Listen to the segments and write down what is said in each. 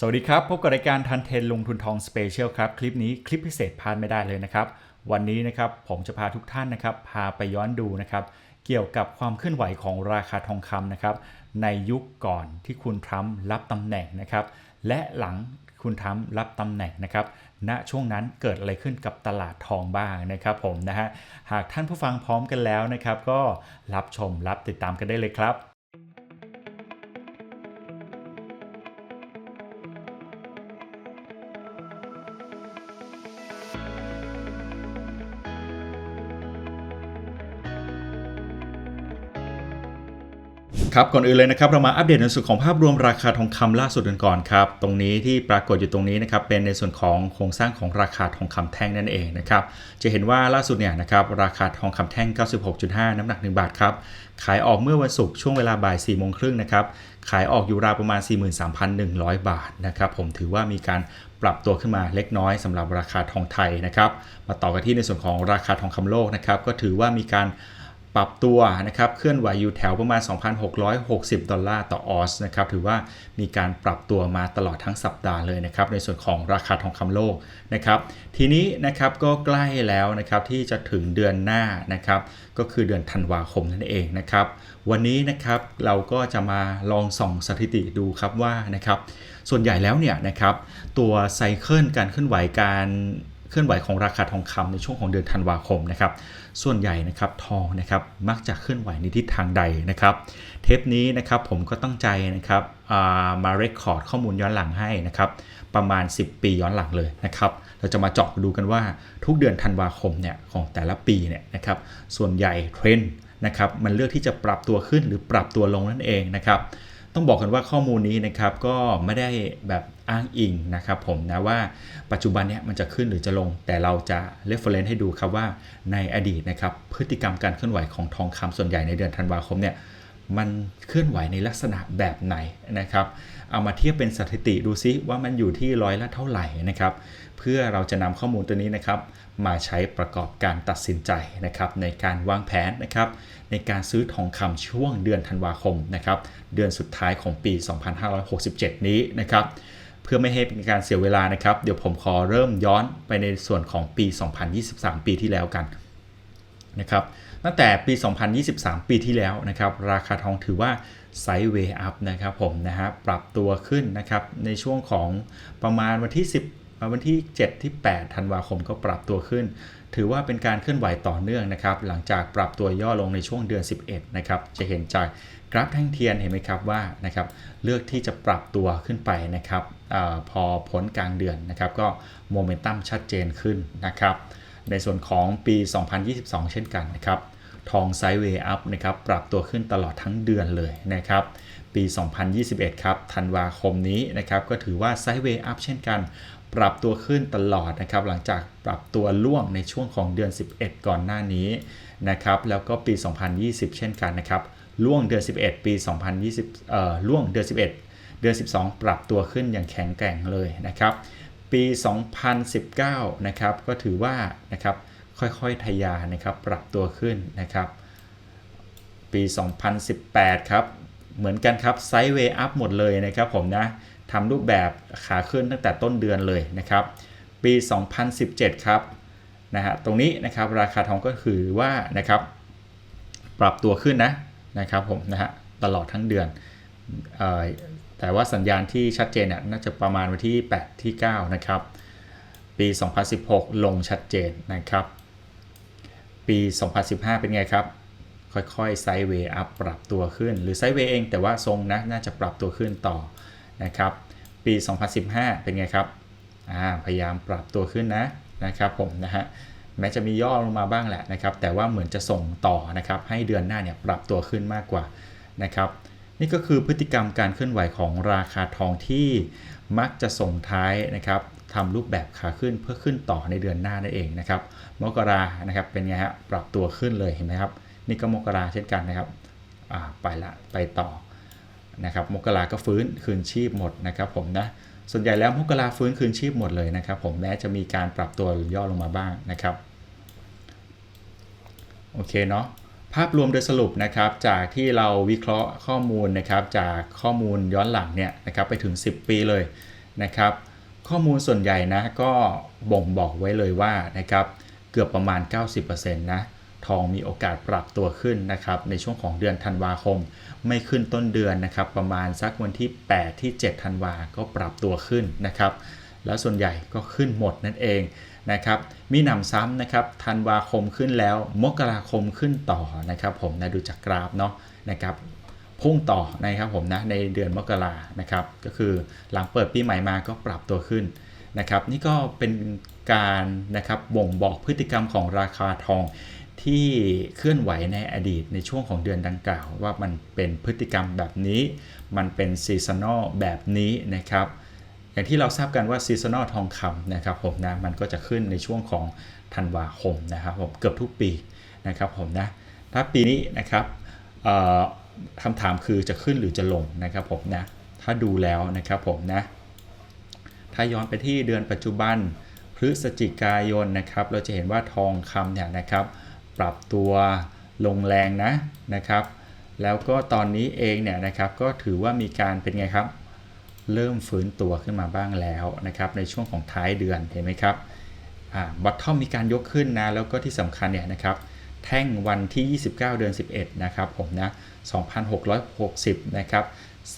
สวัสดีครับ พบกับรายการทันเทนลงทุนทองสเปเชียลครับ คลิปนี้คลิปพิเศษพลาดไม่ได้เลยนะครับ วันนี้นะครับผมจะพาทุกท่านนะครับ พาไปย้อนดูนะครับ เกี่ยวกับความเคลื่อนไหวของราคาทองคำนะครับ ในยุคก่อนที่คุณทรัมป์รับตำแหน่งนะครับ และหลังคุณทรัมป์รับตำแหน่งนะครับณช่วงนั้นเกิดอะไรขึ้นกับตลาดทองบ้างนะครับ ผมนะฮะหากท่านผู้ฟังพร้อมกันแล้วนะครับ ก็รับชมรับติดตามกันได้เลยครับ ครับก่อนอื่นเลยนะครับเรามาอัปเดตในส่วนของภาพรวมราคาทองคำล่าสุดกันก่อนครับตรงนี้ที่ปรากฏอยู่ตรงนี้นะครับเป็นในส่วนของโครงสร้างของราคาทองคำแท่งนั่นเองนะครับจะเห็นว่าล่าสุดเนี่ยนะครับราคาทองคำแท่ง 96.5 น้ำหนัก 1 บาทครับขายออกเมื่อวันศุกร์ช่วงเวลาบ่าย4โมงครึ่งนะครับขายออกอยู่ราวประมาณ 43,100 บาทนะครับผมถือว่ามีการปรับตัวขึ้นมาเล็กน้อยสำหรับราคาทองไทยนะครับมาต่อกันที่ในส่วนของราคาทองคำโลกนะครับก็ถือว่ามีการ ปรับตัวนะครับเคลื่อนไหวอยู่แถวประมาณ 2,660 ดอลลาร์ต่อออสนะครับถือว่ามีการปรับตัวมาตลอดทั้งสัปดาห์เลยนะครับในส่วนของราคาทองคำโลกนะครับทีนี้นะครับก็ใกล้แล้วนะครับที่จะถึงเดือนหน้านะครับก็คือเดือนธันวาคมนั่นเองนะครับวันนี้นะครับเราก็จะมาลองส่องสถิติดูครับว่านะครับส่วนใหญ่แล้วเนี่ยนะครับตัวไซเคิลการเคลื่อนไหวการ เคลื่อนไหวของราคาทองคำในช่วงของเดือนธันวาคมนะครับ ส่วนใหญ่นะครับทองนะครับมักจะเคลื่อนไหวในทิศทางใดนะครับ เทปนี้นะครับผมก็ตั้งใจนะครับมาเรคคอร์ดข้อมูลย้อนหลังให้นะครับประมาณ 10 ปีย้อนหลังเลยนะครับ เราจะมาเจาะดูกันว่าทุกเดือนธันวาคมเนี่ยของแต่ละปีเนี่ยนะครับส่วนใหญ่เทรนด์นะครับมันเลือกที่จะปรับตัวขึ้นหรือปรับตัวลงนั่นเองนะครับ ต้องบอกกันว่าข้อมูลนี้นะครับก็ไม่ได้แบบ อ้างอิงนะครับผมนะว่าปัจจุบันเนี้ยมันจะขึ้นหรือจะลง แต่เราจะเรฟเฟรนซ์ให้ดูครับว่าในอดีตนะครับพฤติกรรมการเคลื่อนไหวของทองคำส่วนใหญ่ในเดือนธันวาคมเนี่ยมันเคลื่อนไหวในลักษณะแบบไหนนะครับ เอามาเทียบเป็นสถิติดูซิว่ามันอยู่ที่ร้อยละเท่าไหร่นะครับ เพื่อเราจะนำข้อมูลตัวนี้นะครับ มาใช้ประกอบการตัดสินใจนะครับ ในการวางแผนนะครับ ในการซื้อทองคำช่วงเดือนธันวาคมนะครับ เดือนสุดท้ายของปี 2567 นี้นะครับ พื่อไม่ให้เป็นการเสียเวลานะครับ เดี๋ยวผมขอเริ่มย้อนไปในส่วนของปี 2023 ปีที่แล้วกันนะครับ ตั้งแต่ปี 2023 ปีที่แล้วนะครับ ราคาทองถือว่าไซด์เวย์อัพนะครับผมนะฮะปรับตัวขึ้นนะครับ ในช่วงของประมาณวันที่ 10 วันที่ 7 ที่ 8 ธันวาคมก็ปรับตัวขึ้น ถือว่าเป็นการเคลื่อนไหวต่อเนื่องนะครับ หลังจากปรับตัวย่อลงในช่วงเดือน 11 นะครับ จะเห็นจาก กราฟแท่งเทียนเห็นไหมครับว่านะครับเลือกที่จะปรับตัวขึ้นไปนะครับอพอพ้นกลางเดือนนะครับก็โมเมนตัมชัดเจนขึ้นนะครับในส่วนของปี 2022 เช่นกันนะครับทองไซด์เวย์อัพนะครับปรับตัวขึ้นตลอดทั้งเดือนเลยนะครับปี 2021 ครับธันวาคมนี้นะครับก็ถือว่าไซด์เวย์อัพเช่นกัน ปรับตัวขึ้นตลอดนะครับหลังจากปรับตัวล่วงในช่วงของเดือน 11 ก่อนหน้านี้นะครับแล้วก็ปี 2020 เช่นกันนะครับ ล่วงเดือน 11 ปี 2020เอ่อล่วงเดือน 11 เดือน 12 ปรับตัวขึ้นอย่างแข็งแกร่งเลยนะครับ ปี 2019 นะครับ ก็ถือว่านะครับค่อยๆทยานะครับปรับตัวขึ้นนะครับ ปี 2018 ครับ เหมือนกันครับไซด์เวย์อัพหมดเลยนะครับผมนะทำรูปแบบขาขึ้นตั้งแต่ต้นเดือนเลยนะครับ ปี 2017 ครับนะฮะตรงนี้นะครับราคาทองก็คือว่านะครับปรับตัวขึ้นนะ นะครับผมนะฮะตลอดทั้งเดือนออแต่ว่าสัญญาณที่ชัดเจนน่าจะประมาณวันที่ 8 ที่ 9 นะครับ ปี 2016 ลงชัดเจนนะครับ ปี 2015 เป็นไงครับ ค่อยๆไซด์เวย์อัพปรับตัวขึ้น หรือไซด์เวย์เองแต่ว่าทรงนะน่าจะปรับตัวขึ้นต่อนะครับ ปี 2015 เป็นไงครับพยายามปรับตัวขึ้นนะนะครับผมนะฮะ แม้จะมีย่อลงมาบ้างแหละนะครับ แต่ว่าเหมือนจะส่งต่อนะครับให้เดือนหน้าเนี่ยปรับตัวขึ้นมากกว่านะครับนี่ก็คือพฤติกรรมการเคลื่อนไหวของราคาทองที่มักจะส่งท้ายนะครับทำรูปแบบขาขึ้นเพื่อขึ้นต่อในเดือนหน้านั่นเองนะครับมกรานะครับเป็นไงฮะปรับตัวขึ้นเลยเห็นไหมครับนี่ก็มกราเช่นกันนะครับไปละไปต่อนะครับมกราก็ฟื้นคืนชีพหมดนะครับผมนะส่วนใหญ่แล้วมกราฟื้นคืนชีพหมดเลยนะครับผมแม้จะมีการปรับตัวย่อลงมาบ้างนะครับ โอเคเนาะภาพรวมโดยสรุปนะครับจากที่เราวิเคราะห์ข้อมูลนะครับจากข้อมูลย้อนหลังเนี่ยนะครับไปถึง 10 ปีเลยนะครับข้อมูลส่วนใหญ่นะก็บ่งบอกไว้เลยว่านะครับเกือบประมาณ 90%นะทองมีโอกาสปรับตัวขึ้นนะครับในช่วงของเดือนธันวาคม ไม่ขึ้นต้นเดือนนะครับประมาณสักวันที่ 8 ที่ 7 ธันวาก็ปรับตัวขึ้นนะครับแล้วส่วนใหญ่ก็ขึ้นหมดนั่นเอง นะครับมีหนำซ้ำนะครับธันวาคมขึ้นแล้ว มกราคมขึ้นต่อนะครับผมนะดูจากกราฟเนาะนะครับพุ่งต่อนะครับผมนะในเดือนมกรานะครับก็คือหลังเปิดปีใหม่มาก็ปรับตัวขึ้นนะครับนี่ก็เป็นการนะครับบ่งบอกพฤติกรรมของราคาทองที่เคลื่อนไหวในอดีตในช่วงของเดือนดังกล่าว ว่ามันเป็นพฤติกรรมแบบนี้ มันเป็นซีซันอลแบบนี้นะครับ อย่างที่เราทราบกันว่าซีซันอลทองคำนะครับผมนะมันก็จะขึ้นในช่วงของธันวาคมนะครับผมเกือบทุกปีนะครับผมนะถ้าปีนี้นะครับคำถามคือจะขึ้นหรือจะลงนะครับผมนะถ้าดูแล้วนะครับผมนะถ้าย้อนไปที่เดือนปัจจุบันพฤศจิกายนนะครับเราจะเห็นว่าทองคำเนี่ยนะครับปรับตัวลงแรงนะนะครับ แล้วก็ตอนนี้เองเนี่ยนะครับก็ถือว่ามีการเป็นไงครับ เริ่มฟื้นตัวขึ้นมาบ้างแล้วนะครับในช่วงของท้ายเดือนเห็นไหมครับบัตทอมมีการยกขึ้นนะแล้วก็ที่สำคัญเนี่ยนะครับแท่งวันที่ 29 เดือน 11 นะครับผมนะ 2,660 นะครับ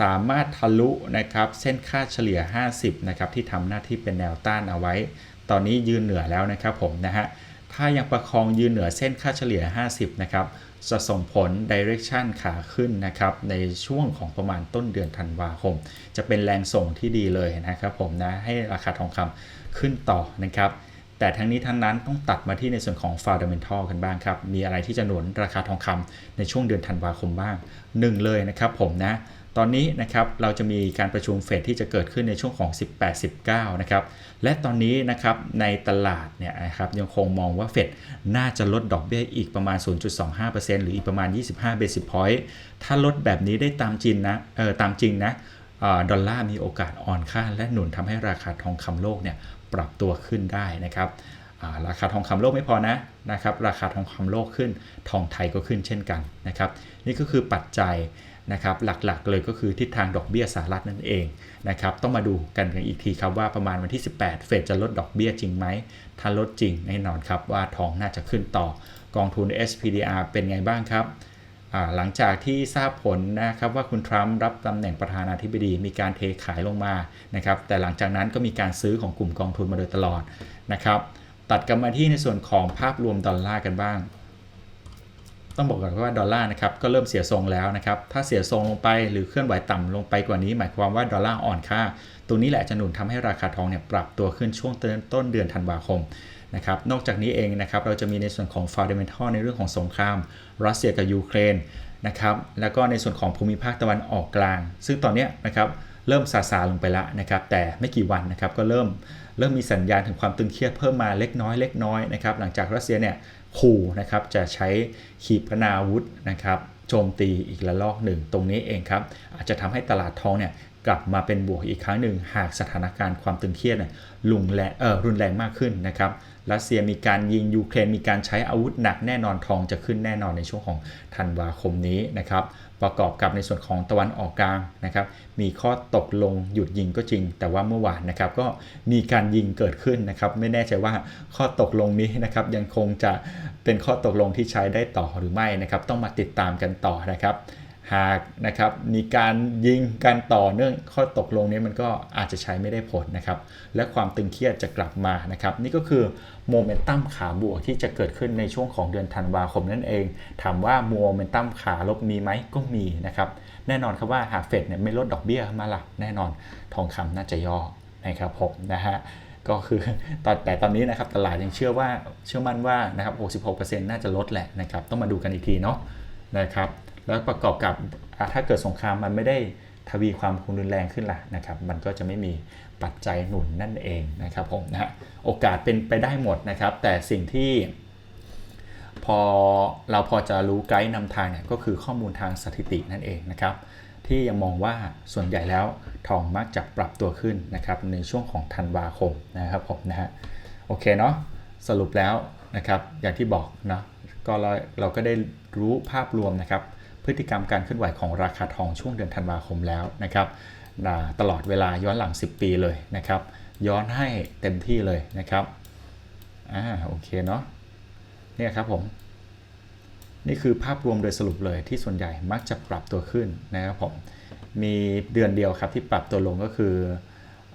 สามารถทะลุนะครับเส้นค่าเฉลี่ย 50 นะครับที่ทำหน้าที่เป็นแนวต้านเอาไว้ ตอนนี้ยืนเหนือแล้วนะครับผมนะฮะ ถ้ายังประคองยืนเหนือเส้นค่าเฉลี่ย 50 นะครับ จะส่งผล direction ขาขึ้นนะครับ ในช่วงของประมาณต้นเดือนธันวาคม จะเป็นแรงส่งที่ดีเลยนะครับผมนะ ให้ราคาทองคำขึ้นต่อนะครับแต่ทั้งนี้ทั้งนั้นต้องตัดมาที่ในส่วนของ fundamental กันบ้างครับ มีอะไรที่จะหนุนราคาทองคำในช่วงเดือนธันวาคมบ้างหนึ่งเลยนะครับผมนะ ตอนนี้นะครับเราจะมีการประชุมเฟดที่จะเกิดขึ้นในช่วงของ 18-19 นะครับ และตอนนี้นะครับในตลาดเนี่ยนะครับยังคงมองว่าเฟดน่าจะลดดอกเบี้ยอีกประมาณ 0.25%หรืออีกประมาณ 25 basis point ถ้าลดแบบนี้ได้ตามจริงนะเออตามจริงนะดอลลาร์มีโอกาสอ่อนค่า และหนุนทำให้ราคาทองคำโลกเนี่ยปรับตัวขึ้นได้นะครับราคาทองคำโลกไม่พอนะนะครับ ราคาทองคำโลกขึ้น ทองไทยก็ขึ้นเช่นกันนะครับ นี่ก็คือปัจจัย นะครับหลักๆเลยก็คือทิศทางดอกเบี้ยสหรัฐนั่นเองนะครับต้องมาดูกันกันอีกทีครับว่าประมาณวันที่ 18 เฟดจะลดดอกเบี้ยจริงไหมถ้าลดจริงแน่นอนครับว่าทองน่าจะขึ้นต่อกองทุน SPDR เป็นไงบ้างครับหลังจากที่ทราบผลนะครับว่าคุณทรัมป์รับตำแหน่งประธานาธิบดีมีการเทขายลงมานะครับแต่หลังจากนั้นก็มีการซื้อของกลุ่มกองทุนมาโดยตลอดนะครับตัดกันมาที่ในส่วนของภาพรวมดอลลาร์กันบ้าง ต้องบอกก่อนว่าดอลลาร์นะครับก็เริ่มเสียทรงแล้วนะครับถ้าเสียทรงลงไปหรือเคลื่อนไหวต่ำลงไปกว่านี้ หมายความว่าดอลลาร์อ่อนค่า ตรงนี้แหละจะหนุนทำให้ราคาทองเนี่ยปรับตัวขึ้นช่วงต้นเดือนธันวาคมนะครับนอกจากนี้เองนะครับเราจะมีในส่วนของ fundamental ในเรื่องของสงคราม รัสเซียกับยูเครนนะครับแล้วก็ในส่วนของภูมิภาคตะวันออกกลาง ซึ่งตอนนี้นะครับเริ่มซาซาลงไปแล้วนะครับแต่ไม่กี่วันนะครับก็เริ่มเริ่มมีสัญญาณถึงความตึงเครียดเพิ่มมาเล็กน้อยเล็กน้อยนะครับหลังจากรัสเซียเนี่ย ขู่นะครับจะใช้ขีปนาวุธนะครับโจมตีอีกระลอกหนึ่ง ตรงนี้เองครับอาจจะทำให้ตลาดทองเนี่ยกลับมาเป็นบวกอีกครั้งหนึ่ง หากสถานการณ์ความตึงเครียดลุงแรงเออรุนแรงมากขึ้นนะครับรัสเซียมีการยิงยูเครนมีการใช้อาวุธหนักแน่นอนทองจะขึ้นแน่นอนในช่วงของธันวาคมนี้นะครับ ประกอบกับในส่วนของตะวันออกกลางนะครับ มีข้อตกลงหยุดยิงก็จริง แต่ว่าเมื่อวานนะครับก็มีการยิงเกิดขึ้นนะครับ ไม่แน่ใจว่าข้อตกลงนี้นะครับยังคงจะเป็นข้อตกลงที่ใช้ได้ต่อหรือไม่นะครับ ต้องมาติดตามกันต่อนะครับ หากนะครับมีการยิงกันต่อเนื่องข้อตกลงนี้มันก็อาจจะใช้ไม่ได้ผลนะครับและความตึงเครียดจะกลับมานะครับนี่ก็คือโมเมนตัมขาบวกที่จะเกิดขึ้นในช่วงของเดือนธันวาคมนั่นเอง ถามว่าโมเมนตัมขาลบมีไหมก็มีนะครับแน่นอนครับว่าหากเฟดเนี่ยไม่ลดดอกเบี้ยมาละแน่นอนทองคำน่าจะย่อนะครับผมนะฮะก็คือตอนแต่ตอนนี้นะครับตลาดยังเชื่อว่าเชื่อมั่นว่านะครับ 66%น่าจะลดแหละนะครับต้องมาดูกันอีกทีเนาะนะครับ แล้วประกอบกับถ้าเกิดสงครามมันไม่ได้ทวีความรุนแรงขึ้นล่ะนะครับ มันก็จะไม่มีปัจจัยหนุนนั่นเองนะครับผมนะฮะโอกาสเป็นไปได้หมดนะครับ แต่สิ่งที่พอเราพอจะรู้ไกด์นำทางเนี่ยก็คือข้อมูลทางสถิตินั่นเองนะครับ ที่ยังมองว่าส่วนใหญ่แล้วทองมักจะปรับตัวขึ้นนะครับในช่วงของธันวาคมนะครับผมนะฮะโอเคเนาะสรุปแล้วนะครับอย่างที่บอกเนาะก็เราเราก็ได้รู้ภาพรวมนะครับ พฤติกรรมการเคลื่อนไหวของราคาทองช่วงเดือนธันวาคมแล้วนะครับตลอดเวลาย้อนหลัง 10 ปีเลยนะครับ ย้อนให้เต็มที่เลยนะครับอ่าโอเคเนาะเนี่ยครับผมนี่คือภาพรวมโดยสรุปเลยที่ส่วนใหญ่มักจะปรับตัวขึ้นนะครับผมมีเดือนเดียวครับที่ปรับตัวลงก็คือ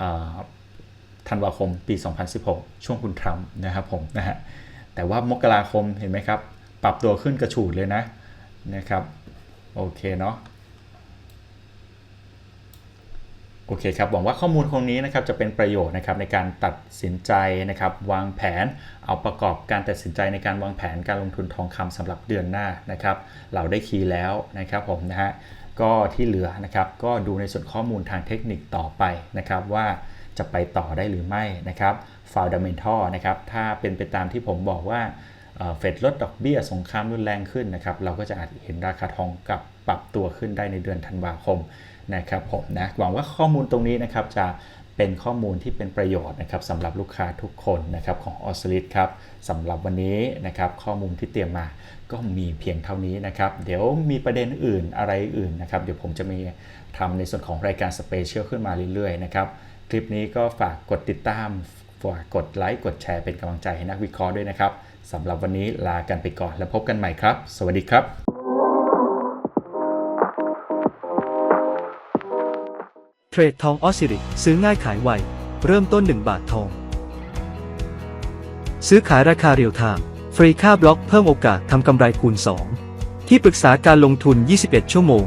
อธันวาคมปี 2016 ช่วงคุณทรัมป์นะครับผมนะฮะแต่ว่ามกราคมเห็นไหมครับ ปรับตัวขึ้นกระฉูดเลยนะนะครับ โอเคเนาะโอเคครับหวังว่าข้อมูลตรงนี้นะครับจะเป็นประโยชน์นะครับในการตัดสินใจนะครับวางแผนเอาประกอบการตัดสินใจในการวางแผนการลงทุนทองคำสำหรับเดือนหน้านะครับ เราได้คีย์แล้วนะครับผมนะฮะก็ที่เหลือนะครับก็ดูในส่วนข้อมูลทางเทคนิคต่อไปนะครับว่าจะไปต่อได้หรือไม่นะครับ fundamental นะครับถ้าเป็นไปตามที่ผมบอกว่า เฟดลดดอกเบี้ยสงครามรุนแรงขึ้นนะครับ เราก็จะอาจเห็นราคาทองกลับปรับตัวขึ้นได้ในเดือนธันวาคมนะครับผมนะหวังว่าข้อมูลตรงนี้นะครับจะเป็นข้อมูลที่เป็นประโยชน์นะครับสำหรับลูกค้าทุกคนนะครับของออสลิดครับสำหรับวันนี้นะครับข้อมูลที่เตรียมมาก็มีเพียงเท่านี้นะครับ เดี๋ยวมีประเด็นอื่นอะไรอื่นนะครับ เดี๋ยวผมจะมีทำในส่วนของรายการสเปเชียลขึ้นมาเรื่อยๆนะครับคลิปนี้ก็ฝากกดติดตามฝากกดไลค์กดแชร์เป็นกำลังใจให้นักวิเคราะห์ด้วยนะครับ สำหรับวันนี้ลากันไปก่อนแล้วพบกันใหม่ครับ สวัสดีครับเทรดทองออสซิริซื้อง่ายขายไว เริ่มต้น 1 บาททอง ซื้อขายราคาเรียลไทม์ฟรีค่าบล็อกเพิ่มโอกาสทำกำไรคูณ 2 ที่ปรึกษาการลงทุน 21 ชั่วโมง